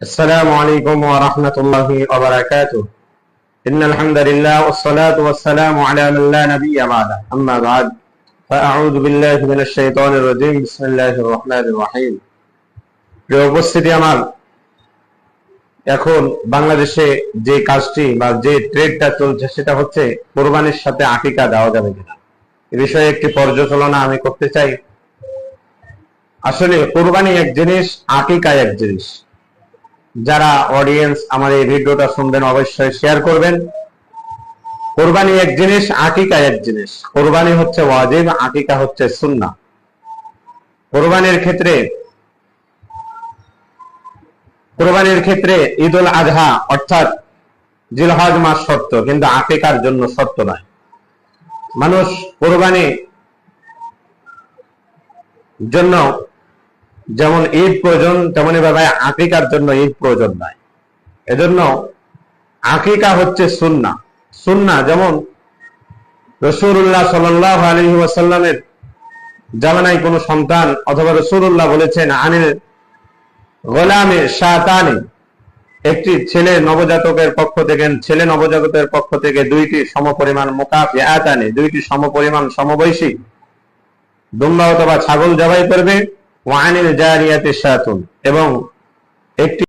السلام عليكم ورحمة الله وبركاته إن الحمد لله والصلاة والسلام على من لا نبي بعده أما بعد فأعوذ بالله من الشيطان الرجيم بسم الله الرحمن الرحيم প্রিয় উপস্থিতি আমার এখন বাংলাদেশে যে কাজটি বা যে ট্রেডটা চলছে সেটা হচ্ছে কোরবানির সাথে আকিকা দেওয়া যাবে কিনা এ বিষয়ে একটি পর্যালোচনা আমি করতে চাই আসলে কোরবানি এক জিনিস আকিকা এক জিনিস যারা অডিয়েন্স আমার এই ভিডিওটা শুনবেন, অবশ্যই শেয়ার করবেন। কোরবানি এক জিনিস, আকিকা এক জিনিস। কোরবানি হচ্ছে ওয়াজিব, আকিকা হচ্ছে সুন্না কোরবানির ক্ষেত্রে কোরবানির ক্ষেত্রে ঈদ উল আজহা, অর্থাৎ জিলহজ মাস শর্ত কিন্তু আকিকার জন্য সত্য নয়। মানুষ কোরবানি জন্য যেমন ঈদ প্রয়োজন, তেমনি ভাবে আকিকার জন্য ঈদ প্রয়োজন নাই। এজন্য আকিকা হচ্ছে সুন্না সুন্না যেমন রসুল্লাহ সাল্লাহ আলী ওয়াসাল্লামের জামানায় কোনো সন্তান অথবা রসুল্লাহ বলেছেন, আনিল গোলামে শাহতানি একটি ছেলে নবজাতকের পক্ষ থেকে, ছেলে নবজাতকের পক্ষ থেকে দুইটি সমপরিমাণ মোকাফি আতানি, দুইটি সমপরিমাণ সমবয়সী, দুম্বা অথবা ছাগল জবাই করবে। এবং একটি